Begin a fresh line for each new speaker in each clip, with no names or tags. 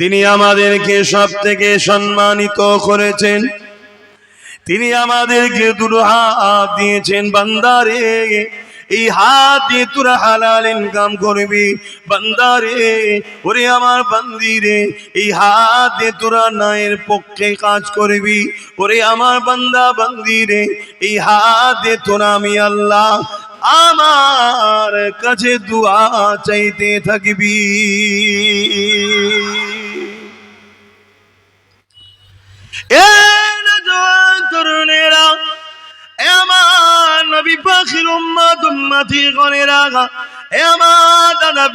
তিনি আমাদেরকে সব থেকে সম্মানিত করেছেন। তিনি আমাদেরকে দুটো হাত দিয়েছেন, বান্দারে, এই হাত দিয়ে তোরা হালাল ইনকাম করবি, বান্দারে, ওরে আমার বান্দিরে, এই হাত দিয়ে তোরা নায়ের পক্ষে কাজ করবি, ওরে আমার বান্দা বান্দিরে, এই হাত দিয়ে তোরা আমি আল্লাহ আমার কাছে দুয়া চাইতে থাকবি।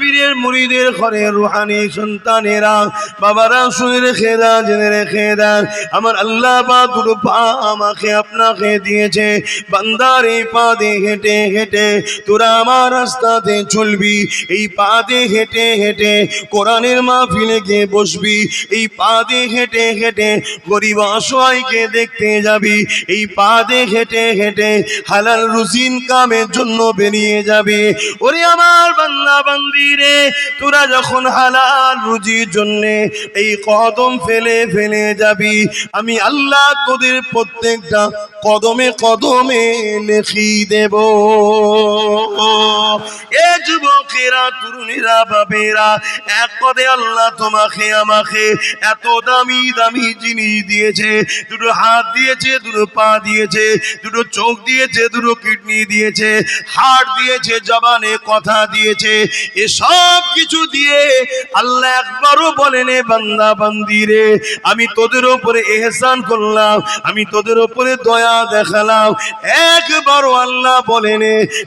পীরের মুড়িদের ঘরে রুহানি সন্তানেরা, বাবারা শুনে রেখে জেনে রেখে দেন, আমার আল্লাহ বা দুটো পা আমাকে আপনাকে দিয়েছে। বান্দার এই পা দিয়ে হেঁটে হেঁটে তোরা আমার রাস্তাতে চলবি, এই পা দিয়ে হেঁটে হেঁটে কোরআনের মাহফিলে গিয়ে বসবি, এই পা দিয়ে হেঁটে হেঁটে গরিব অসহায়কে দেখতে যাবি, এই পা দিয়ে হেঁটে হেঁটে হালাল রুজিন কামের জন্য বেরিয়ে যাবে। ওরে আমার বান্দা বান্দি রে, তোরা যখন হালাল রুজির জন্যে এই কদম ফেলে ফেলে যাবি, আমি আল্লাহ তোদের প্রত্যেকটা কদমে কদমে লেখি দেব। এ যুবকেরা, তরুণীরা বাবেরা এক পদে আল্লাহ তোমাকে, আমাকে এত দামি দামি জিনিস দিয়েছে, দুটো হাত দিয়েছে, দুটো পা দিয়েছে, দুটো চোখ দিয়েছে, দুটো কিডনি দিয়েছে, হাড় দিয়েছে, জবানে কথা দিয়েছে এসব কিছু দিয়ে আল্লাহ একবারও বলেন বান্দা, বান্দি রে, আমি তোদের ওপরে এহসান করলাম, আমি তোদের ওপরে দয়া দেখালাম। একবারও আল্লাহ বলেন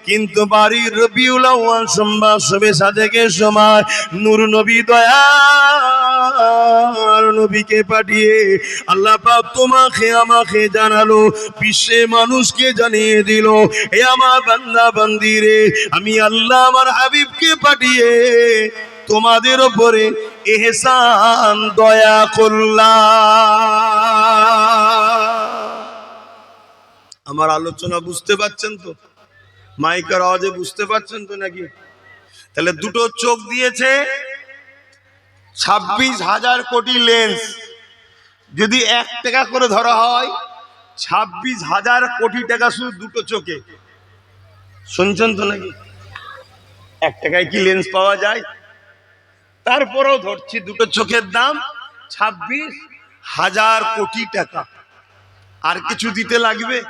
কিন্তু বাড়ির রবিউল আউয়াল সবে সাদেকের সময় নূর নবী দয়া নবীকে পাঠিয়ে আল্লাহ পাক তোমাকে, আমাকে জানালো, বিশ্বে মানুষকে জানিয়ে দিল, এ আমার বান্দা, বান্দি রে, আমি আল্লাহ আমার হাবিবকে পাঠিয়ে তোমাদের ওপরে এহসান, দয়া করলাম। আমার আলোচনা বুঝতে পারছেন তো? মাইকের আওয়াজে বুঝতে পারছেন তো নাকি? তাহলে দুটো চোখ দিয়েছে ছাব্বিশ হাজার কোটি লেন্স। যদি এক টাকা করে ধরা হয়, ছাব্বিশ হাজার কোটি টাকা শুধু দুটো চোখে। শুনছেন তো নাকি? এক টাকায় কি লেন্স পাওয়া যায়? তারপরেও ধরছি দুটো চোখের দাম ছাব্বিশ হাজার কোটি টাকা। আর কিছু দিতে লাগবে?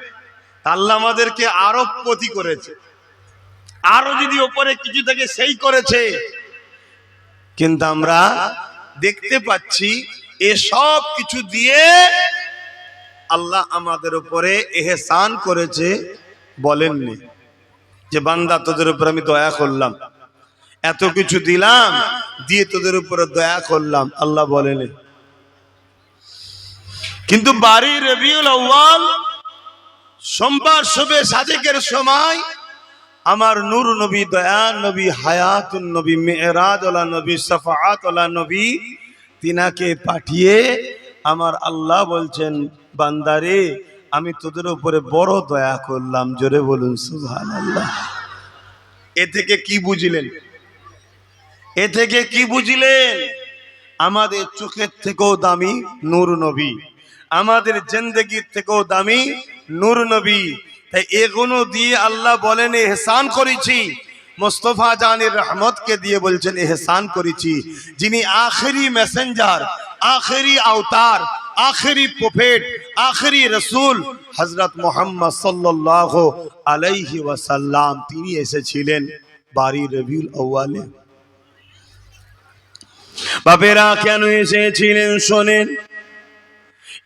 আল্লাহ আমাদেরকে আরও পতি করেছে। আরও যদি ওপরে কিছু থাকে, সেই করেছে। কিন্তু আমরা দেখতে পাচ্ছি এসব কিছু দিয়ে আল্লাহ আমাদের উপরে এহসান করেছে বলেননি। যে বান্দা, তোদের উপর আমি দয়া করলাম। এত কিছু দিলাম, দিয়ে তোদের উপরে দয়া করলাম, আল্লাহ বলেনি কিন্তু বাড়ি রবিউল আউ্বাল সোমবার শুভে সাজেকের সময় আমার নূর নবী দয়া নবী হায়াত নবী মেহরাজ ওলা নবী সফাত ওলা নবী, তিনাকে পাঠিয়ে আমার আল্লাহ বলছেন, বান্দারে, আমি তোদের উপরে বড় দয়া করলাম, জোরে বলুন সুবহান আল্লাহ এ থেকে কি বুঝলেন? এ থেকে কি বুঝলেন? আমাদের চোখের থেকেও দামি নূর নবী, আমাদের জিন্দগির থেকেও দামি নূর নবী তাই এগুলো দিয়ে আল্লাহ বলেন, এহসান করেছি। মোস্তফা জানের রহমতকে দিয়ে বলছেন, এহসান করেছি। যিনি আখেরি মেসেঞ্জার আখেরি আওতার, আখেরি প্রফেট আখেরি রসুল হজরত মোহাম্মদ সাল্লাহ আলাইহি ওয়াসাল্লাম, তিনি এসেছিলেন বাড়ি রবিউল আউ্বালে বাপেরা, কেন এসেছিলেন শোনেন?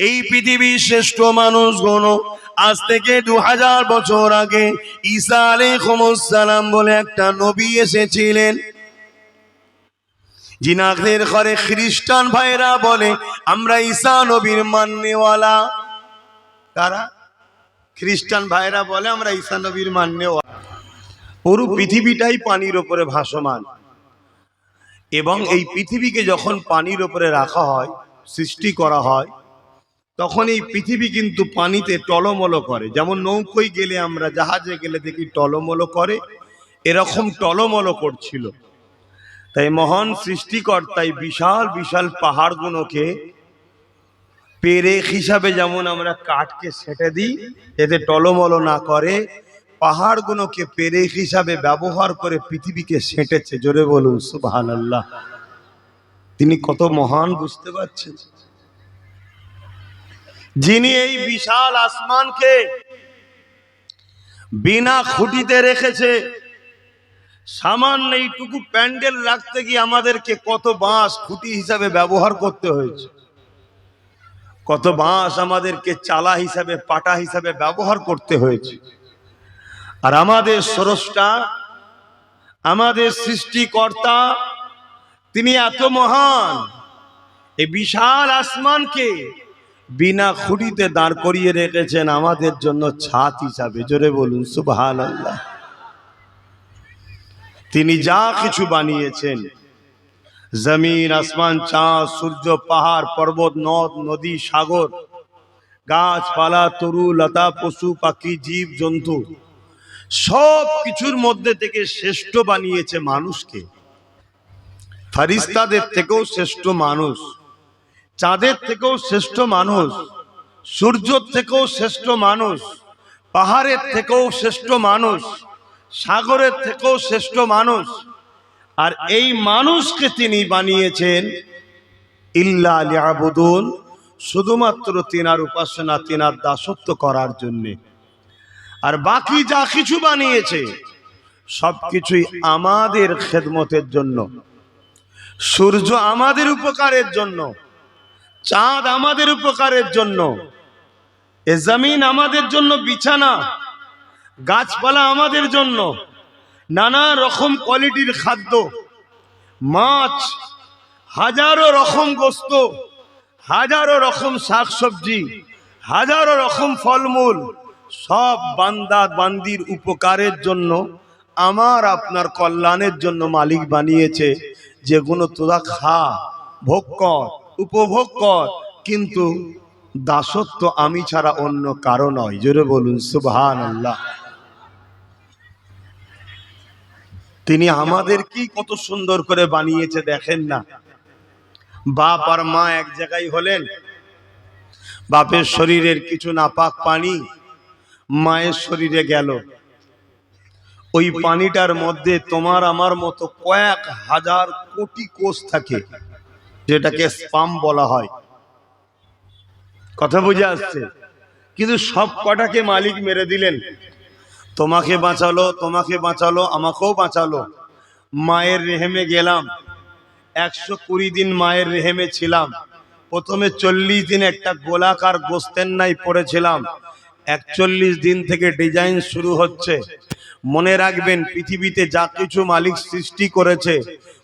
এই পৃথিবীর শ্রেষ্ঠ মানুষ মানুষগুলো আজ থেকে দু হাজার বছর আগে ঈসা আলাইহিসসালাম বলে একটা নবী এসেছিলেন। জিনাদের ঘরে খ্রিস্টান ভাইরা বলে, আমরা ঈসা নবীর মান্যওয়ালা। তারা খ্রিস্টান ভাইরা বলে, আমরা ঈসা নবীর মান্যওয়ালা। পুরো পৃথিবীটাই পানির ওপরে ভাসমান। এবং এই পৃথিবীকে যখন পানির ওপরে রাখা হয়, সৃষ্টি করা হয় তখন এই পৃথিবী কিন্তু পানিতে টলমলো করে। যেমন নৌকোয় গেলে আমরা জাহাজে গেলে দেখি টলমলো করে, এরকম টলমলো করছিল। তাই মহান সৃষ্টিকর্তাই বিশাল বিশাল পাহাড়গুলোকে পেরেক হিসাবে যেমন আমরা কাঠকে সেটে দিই, এতে টলমল না করে, পাহাড়গুলোকে পেরেক হিসাবে ব্যবহার করে পৃথিবীকে সেঁটেছে। জোরে বলুন সুবহান আল্লাহ তিনি কত মহান বুঝতে পারছেন? যিনি এই বিশাল আসমানকে বিনা খুঁটিতে রেখেছে, সামান্য এইটুকু প্যান্ডেল রাখতে গিয়ে আমাদেরকে কত বাঁশ খুঁটি হিসাবে ব্যবহার করতে হয়েছে। কত বাঁশ আমাদেরকে চালা হিসাবে, পাটা হিসাবে ব্যবহার করতে হয়েছে। আর আমাদের স্রষ্টা, আমাদের সৃষ্টিকর্তা, তিনি এত মহান, এই বিশাল আসমানকে বিনা খুঁটিতে দাঁড় করিয়ে রেখেছেন আমাদের জন্য ছাদ হিসাবে। জোরে বলুন সুবহান আল্লাহ তিনি যা কিছু বানিয়েছেন, জমিন, আসমান, চাঁদ, সূর্য, পাহাড়, পর্বত, নদ, নদী, সাগর, গাছপালা, তরু, লতা, পশু, পাখি, জীব, জন্তু, সব কিছুর মধ্যে থেকে শ্রেষ্ঠ বানিয়েছে মানুষকে। ফারিস্তাদের থেকেও শ্রেষ্ঠ মানুষ। চাঁদের থেকেও শ্রেষ্ঠ মানুষ, সূর্যর থেকেও শ্রেষ্ঠ মানুষ, পাহাড়ের থেকেও শ্রেষ্ঠ মানুষ, সাগরের থেকেও শ্রেষ্ঠ মানুষ। আর এই মানুষকে তিনি বানিয়েছেন ইল্লা লিয়াবুদুন, শুধুমাত্র তিনার উপাসনা, তিনার দাসত্ব করার জন্যে। আর বাকি যা কিছু বানিয়েছে সবকিছুই আমাদের খেদমতের জন্য। সূর্য আমাদের উপকারের জন্য। চাঁদ আমাদের উপকারের জন্য। এ জমিন আমাদের জন্য বিছানা। গাছপালা আমাদের জন্য। নানা রকম কোয়ালিটির খাদ্য। মাছ, হাজারো রকম গোস্ত, হাজারো রকম শাকসবজি, হাজারো রকম ফলমূল, সব বান্দা বান্দির উপকারের জন্য আমার আপনার কল্যাণের জন্য মালিক বানিয়েছে। যেগুলো তোরা খা, ভোগ কর। উপভোগ কর, কিন্তু দাসত্ব আমি ছাড়া অন্য কারও নয়। জোরে বলুন সুবহান আল্লাহ তিনি আমাদের কি কত সুন্দর করে বানিয়েছে, দেখেন না। বাপ আর মা এক জায়গায় হলেন। বাপের শরীরের কিছু নাপাক পানি মায়ের শরীরে গেল। ওই পানিটার মধ্যে তোমার আমার মতো কয়েক হাজার কোটি কোষ থাকে। যেটাকে স্পাম বলা হয়। কথা বুঝে আসছে? কিন্তু সব কটাকে মালিক মেরে দিলেন। তোমাকে বাঁচালো তোমাকে বাঁচালো, আমাকেও বাঁচালো। মায়ের রেহেমে গেলাম। একশো কুড়ি দিন মায়ের রেহেমে ছিলাম। প্রথমে চল্লিশ দিন একটা গোলাকার গোস্তের নাই পড়েছিলাম। একচল্লিশ দিন থেকে ডিজাইন শুরু হচ্ছে। মনে রাখবেন, পৃথিবীতে যা কিছু মালিক সৃষ্টি করেছে,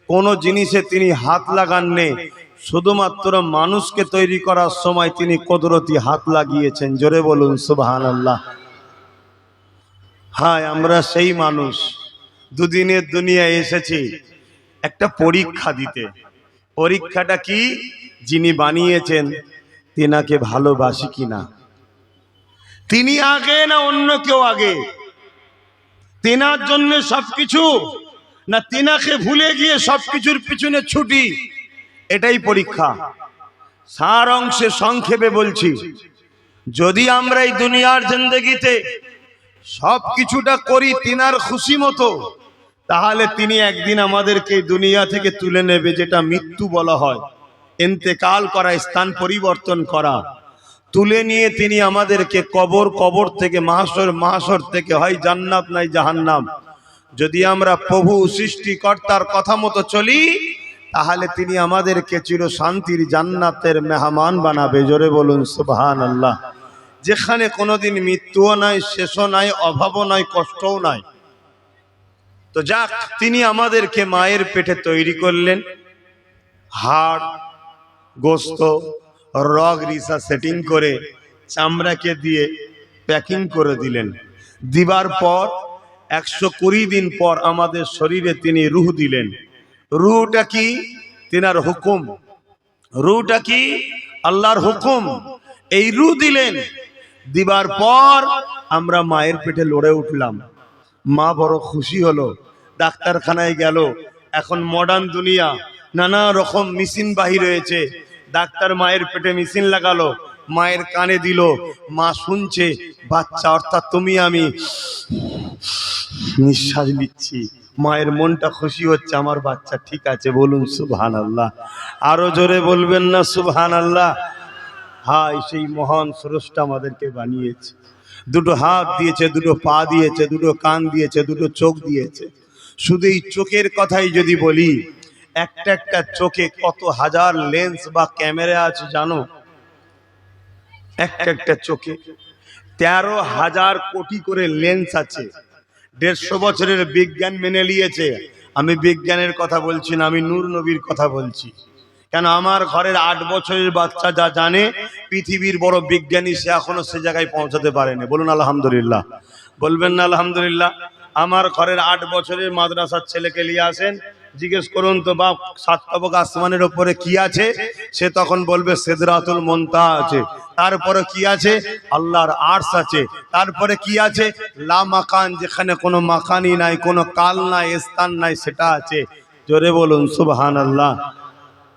কোনো জিনিসে তিনি হাত লাগান লাগাননি। শুধুমাত্র মানুষকে তৈরি করার সময় তিনি কদরতি হাত লাগিয়েছেন। জোরে বলুন সুবাহান আল্লাহ হায়, আমরা সেই মানুষ। দুদিনের দুনিয়ায় এসেছি, একটা পরীক্ষা দিতে। পরীক্ষাটা কি? যিনি বানিয়েছেন, তিনাকে ভালোবাসি কিনা? তিনি আগে না অন্য কেউ আগে? তেনার জন্য সবকিছু? না তিনাকে ভুলে গিয়ে সবকিছুর পিছনে ছুটি? এটাই পরীক্ষা। সার অংশে সংক্ষেপে বলছি, যদি আমরা এই দুনিয়ার জিন্দগিতে সব কিছুটা করি তিনার খুশি মতো, তাহলে তিনি একদিন আমাদেরকে দুনিয়া থেকে তুলে নেবে, যেটা মৃত্যু বলা হয়। এন্তেকাল করা, স্থান পরিবর্তন করা। তুলে নিয়ে তিনি আমাদেরকে কবর কবর থেকে মাহাসর মাহাসর থেকে হয় জান্নাত নাই জাহান্নাম। যদি আমরা প্রভু, সৃষ্টিকর্তার কথা মতো চলি, তাহলে তিনি আমাদেরকে চির শান্তির জান্নাতের মেহমান বানাবে। জোরে বলুন সুবহান আল্লাহ যেখানে কোনোদিন মৃত্যুও নাই, শেষও নাই, অভাবও নাই, কষ্টও নাই। তো যাক, তিনি আমাদেরকে মায়ের পেটে তৈরি করলেন। হাড়, গোস্ত রগ রিসা সেটিং করে চামড়াকে দিয়ে প্যাকিং করে দিলেন। দিবার পর, একশো কুড়ি দিন পর আমাদের শরীরে তিনি রুহ দিলেন। রুহটা কি? তিনার হুকুম। রুহটা কি? আল্লাহর হুকুম। এই রু দিলেন। দিবার পর আমরা মায়ের পেটে লড়ে উঠলাম। মা বড় খুশি হলো, ডাক্তারখানায় গেল। এখন মডার্ন দুনিয়া, নানা রকম মেশিন বাহির হয়েছে। ডাক্তার মায়ের পেটে মেশিন লাগালো, মায়ের কানে দিল, মা শুনছে, বাচ্চা, অর্থাৎ তুমি আমি। নিঃশ্বাস নিচ্ছি। মায়ের মনটা খুশি হচ্ছে, আমার বাচ্চা ঠিক আছে, বলুন সুবহান আল্লাহ আরও জোরে বলবেন না সুবহান আল্লাহ হাই সেই মহান স্রষ্টা আমাদেরকে বানিয়েছে। দুটো হাত দিয়েছে, দুটো পা দিয়েছে, দুটো কান দিয়েছে, দুটো চোখ দিয়েছে। শুধু এই চোখের কথাই যদি বলি একটা একটা চোখে কত হাজার লেন্স বা ক্যামেরা আছে জানো? একটা একটা চোখে তেরো হাজার কোটি করে লেন্স আছে। দেড়শো বছরের বিজ্ঞান মেনে নিয়েছে। আমি বিজ্ঞানের কথা বলছি না, আমি নূর নবীর কথা বলছি। কেন আমার ঘরের আট বছরের বাচ্চা যা জানে, পৃথিবীর বড় বিজ্ঞানী সে এখনও সে জায়গায় পৌঁছাতে পারেনি। বলুন, আলহামদুলিল্লাহ। বলবেন না, আলহামদুলিল্লাহ। আমার ঘরের আট বছরের মাদ্রাসার ছেলেকে নিয়ে আসেন জিজ্ঞেস করুন তো, বাপ সাত তবক আসমানের ওপরে কি আছে? সে তখন বলবে, সেদরাতুল মন্তা আছে তারপরে কি আছে? আল্লাহর আর্টস আছে। তারপরে কি আছে? লা মাকান, যেখানে কোনো মাকানি নাই, কোনো কাল নাই, স্থান নাই, সেটা আছে। জোরে বলুন সুবহান আল্লাহ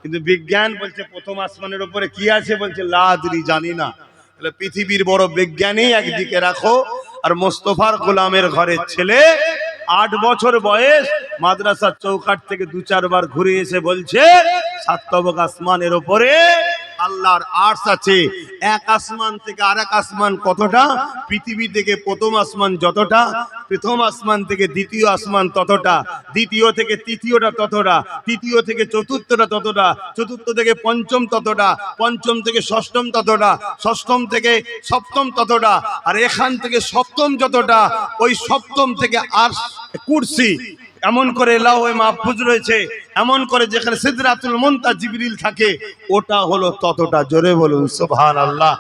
কিন্তু বিজ্ঞান বলছে, প্রথম আসমানের উপরে কি আছে? বলছে লাদরি জানি না। তাহলে পৃথিবীর বড় বিজ্ঞানী একদিকে রাখো, আর মোস্তফার গোলামের ঘরের ছেলে আট বছর বয়স মাদ্রাসার চৌকাট থেকে দু চারবার ঘুরে এসে বলছে সাত তবক আসমানের ওপরে আল্লাহর আর্টস আছে। এক আসমান থেকে আর এক আসমান কতটা? পৃথিবী থেকে প্রথম আসমান যতটা, প্রথম আসমান থেকে দ্বিতীয় আসমান ততটা, দ্বিতীয় থেকে তৃতীয়টা ততটা, তৃতীয় থেকে চতুর্থটা ততটা, চতুর্থ থেকে পঞ্চম ততটা, পঞ্চম থেকে ষষ্ঠম ততটা, ষষ্ঠম থেকে সপ্তম ততটা, আর এখান থেকে সপ্তম যতটা, ওই সপ্তম থেকে আর কুরসি, এমন করে লাউয়ে মাহফুজ রয়েছে, এমন করে যেখানে সিদরাতুল মুনতা জিবরিল থাকে, ওটা হলো ততটা জোরে বলুন, সুবহানাল্লাহ।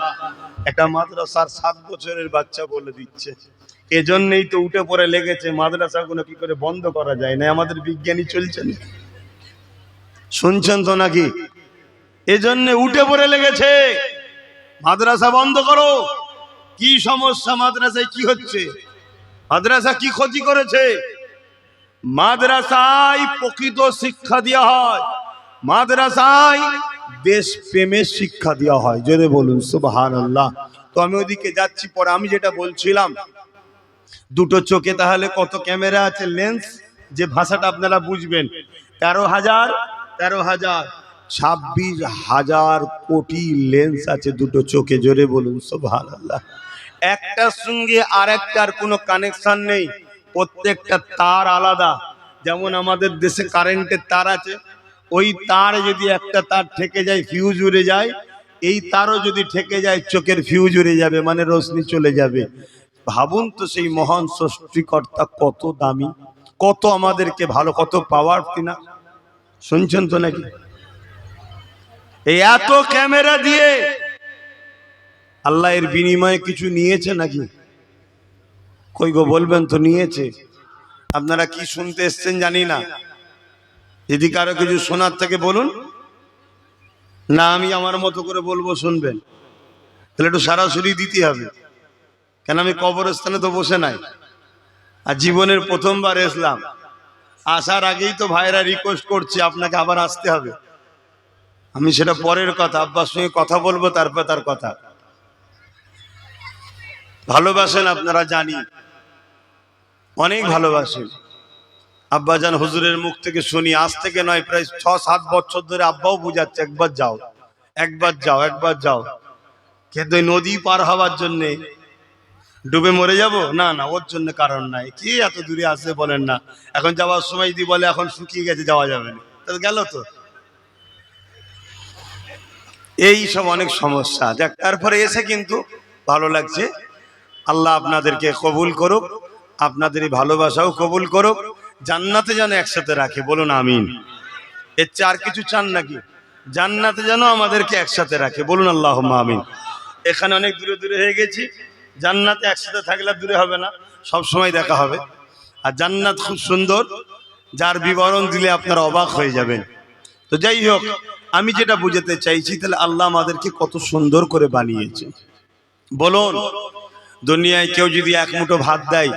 একটা মাদ্রাসার সাত বছরের বাচ্চা বলে দিচ্ছে। এজন্যই তো উঠে পড়ে লেগেছে, মাদ্রাসাগুলো কি করে বন্ধ করা যায় না? আমাদের বিজ্ঞানী চলছে না শুনছেন তো নাকি? এজন্য উঠে পড়ে লেগেছে। মাদ্রাসা বন্ধ করো। কি সমস্যা মাদ্রাসায়, কি হচ্ছে? মাদ্রাসা কি ক্ষতি করেছে? মাদ্রাসায় প্রকৃত শিক্ষা দেওয়া হয়। মাদ্রাসায় দেশ প্রেমের শিক্ষা দেওয়া হয়। জোরে বলুন সুবাহান আল্লাহ তো আমি ওদিকে যাচ্ছি, পরে আমি যেটা বলছিলাম, দুটো চোখে তাহলে কত ক্যামেরা আছে, লেন্স? যে ভাষাটা আপনারা বুঝবেন। তেরো হাজার তেরো হাজার, ছাব্বিশ হাজার কোটি লেন্স আছে দুটো চোখে। জোরে বলুন সোভান আল্লাহ একটার সঙ্গে আর একটার কোনো কানেকশন নেই, প্রত্যেকটা তার আলাদা। যেমন আমাদের দেশে কারেন্টের তার আছে, ওই তার যদি একটা তার ঠেকে যায় ফিউজ উড়ে যায়, এই তারও যদি ঠেকে যায়, চোখের ফিউজ উড়ে যাবে মানে রোশনি চলে যাবে। ভাবুন তো সেই মহান সৃষ্টিকর্তা কত দামি, কত আমাদেরকে ভালো, কত পাওয়ার কিনা। শুনছেন তো নাকি? এই এত ক্যামেরা দিয়ে আল্লাহ এর বিনিময়ে কিছু নিয়েছে নাকি? কই গো, বলবেন তো, নিয়েছে। আপনারা কি শুনতে এসছেন জানি না। যদি কারও কিছু শোনার থেকে বলুন। না, আমি আমার মতো করে বলব, শুনবেন। তাহলে একটু সরাসরি দিতে হবে। কেন, আমি কবরস্থানে তো বসে নাই। আর জীবনের প্রথমবার এসলাম। আসার আগেই তো ভাইরা রিকোয়েস্ট করছে, আপনাকে আবার আসতে হবে। আমি সেটা পরের কথা, আব্বার সঙ্গে কথা বলব, তারপর তার কথা। ভালোবাসেন আপনারা জানি। অনেক ভালোবাসেন। আব্বাজান হুজুরের মুখ থেকে শুনি, আজ থেকে নয়, প্রায় ছ সাত বছর ধরে আব্বাও বুঝাচ্ছে, একবার যাও একবার যাও একবার যাও। কিন্তু নদী পার হওয়ার জন্যে ডুবে মরে যাব? না না, ওর জন্য কারণ নাই। কি এত দূরে আসে বলেন না। এখন যাওয়ার সময় যদি বলে, এখন শুকিয়ে গেছে, যাওয়া যাবে না। গেল তো। এই সব অনেক সমস্যা। যাক তারপরে এসে কিন্তু ভালো লাগছে। আল্লাহ আপনাদেরকে কবুল করুক, আপনাদের ভালোবাসাও কবুল করুক, জান্নাতে যেন একসাথে রাখে, বলুন আমিন। এর চেয়ে আর কিছু চান নাকি? জান্নাতে যেন আমাদেরকে একসাথে রাখে, বলুন আল্লাহ আমিন। এখানে অনেক দূরে দূরে হয়ে গেছি, জান্নাতে একসাথে থাকলে দূরে হবে না, সব সময় দেখা হবে। আর জান্নাত খুব সুন্দর, যার বিবরণ দিলে আপনারা অবাক হয়ে যাবেন। তো যাই হোক, আমি যেটা বুঝাতে চাইছি, তাহলে আল্লাহ আমাদেরকে কত সুন্দর করে বানিয়েছে। বলুন দুনিয়ায় কেউ যদি এক মুঠো ভাত দেয়,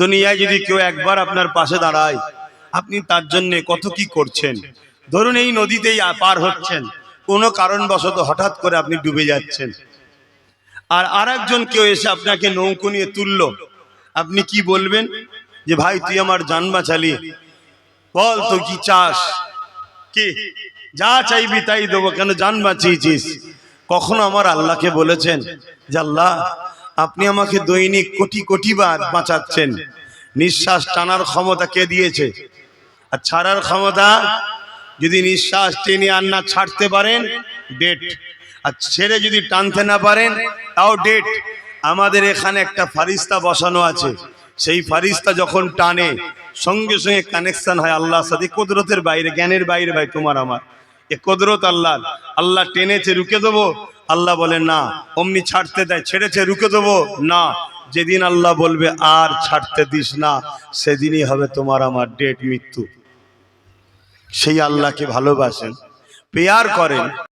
দুনিয়ায় যদি কেউ একবার আপনার পাশে দাঁড়ায়, আপনি তার জন্য কত কি করছেন? ধরুন এই নদীতেই পার হচ্ছেন, কোনো কারণবশত হঠাৎ করে আপনি ডুবে যাচ্ছেন। আর আরেকজন কেউ এসে আপনাকে নৌকো নিয়ে তুললো। আপনি কি বলবেন? যে, ভাই, তুই আমার জান বাঁচালি। বল তো কি চাস? কি? যা চাইবি তাই দেবো। কেন জান বাঁচিয়েছিস? কখনো আমার আল্লাহকে বলেছেন, যে, আল্লাহ আপনি আমাকে দৈনিক কোটি কোটি বার বাঁচাচ্ছেন। নিঃশ্বাস টানার ক্ষমতা কে দিয়েছে? আর ছাড়ার ক্ষমতা যদি নিঃশ্বাস টেনে আর না ছাড়তে পারেন ডেট আর ছেড়ে যদি টানতে না পারেন, তাও ডেট আমাদের এখানে একটা ফারিস্তা বসানো আছে। সেই ফারিস্তা যখন টানে, সঙ্গে সঙ্গে কানেকশন হয় আল্লাহর সাথে। কুদরতের বাইরে, জ্ঞানের বাইরে ভাই, তোমার আমার। এ কুদরত আল্লাহ আল্লাহ টেনেছে রুকে দেবো। আল্লাহ বলে না, অমনি ছাড়তে দেয়, ছেড়েছে রুকে দেবো। না, যেদিন আল্লাহ বলবে, আর ছাড়তে দিস না, সেদিনই হবে তোমার আমার ডেট মৃত্যু। সেই আল্লাহকে ভালোবাসেন, পেয়ার করেন।